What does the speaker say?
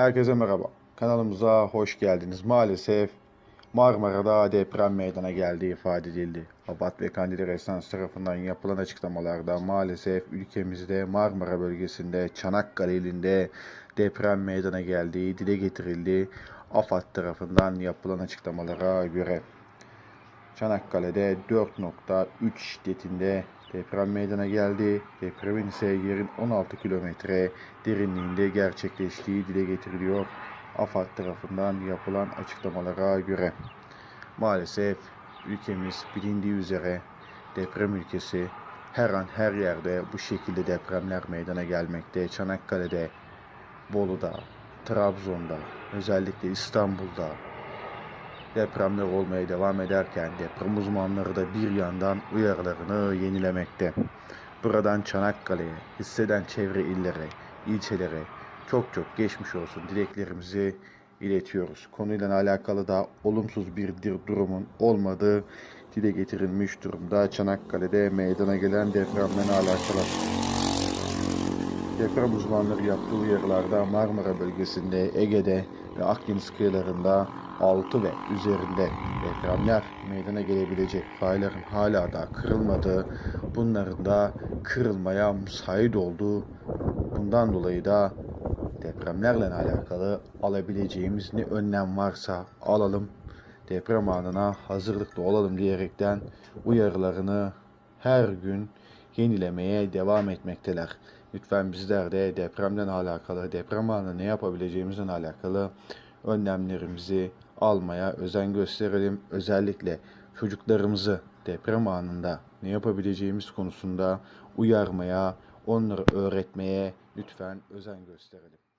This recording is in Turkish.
Herkese merhaba. Kanalımıza hoş geldiniz. Maalesef Marmara'da deprem meydana geldiği ifade edildi. Abat ve Kandili Resans tarafından yapılan açıklamalarda maalesef ülkemizde Marmara bölgesinde Çanakkale ilinde deprem meydana geldiği dile getirildi. AFAD tarafından yapılan açıklamalara göre Çanakkale'de 4.3 şiddetinde deprem meydana geldi. Depremin ise yerin 16 kilometre derinliğinde gerçekleştiği dile getiriliyor. AFAD tarafından yapılan açıklamalara göre maalesef ülkemiz bilindiği üzere deprem ülkesi her an her yerde bu şekilde depremler meydana gelmekte. Çanakkale'de, Bolu'da, Trabzon'da, özellikle İstanbul'da, depremler olmaya devam ederken deprem uzmanları da bir yandan uyarılarını yenilemekte. Buradan Çanakkale'ye, hisseden çevre illere, ilçelere çok çok geçmiş olsun dileklerimizi iletiyoruz. Konuyla alakalı da olumsuz bir durumun olmadığı dile getirilmiş durumda Çanakkale'de meydana gelen depremle alakalı. Deprem uzmanları yaptığı uyarılarda Marmara bölgesinde, Ege'de ve Akdeniz kıyılarında 6 ve üzerinde depremler meydana gelebilecek. Fayların hala da kırılmadığı, bunların da kırılmaya müsait olduğu, bundan dolayı da depremlerle alakalı alabileceğimiz ne önlem varsa alalım, deprem anına hazırlıklı olalım diyerekten uyarılarını her gün yenilemeye devam etmekteler. Lütfen bizler de depremden alakalı, deprem anında ne yapabileceğimizden alakalı önlemlerimizi almaya özen gösterelim. Özellikle çocuklarımızı deprem anında ne yapabileceğimiz konusunda uyarmaya, onları öğretmeye lütfen özen gösterelim.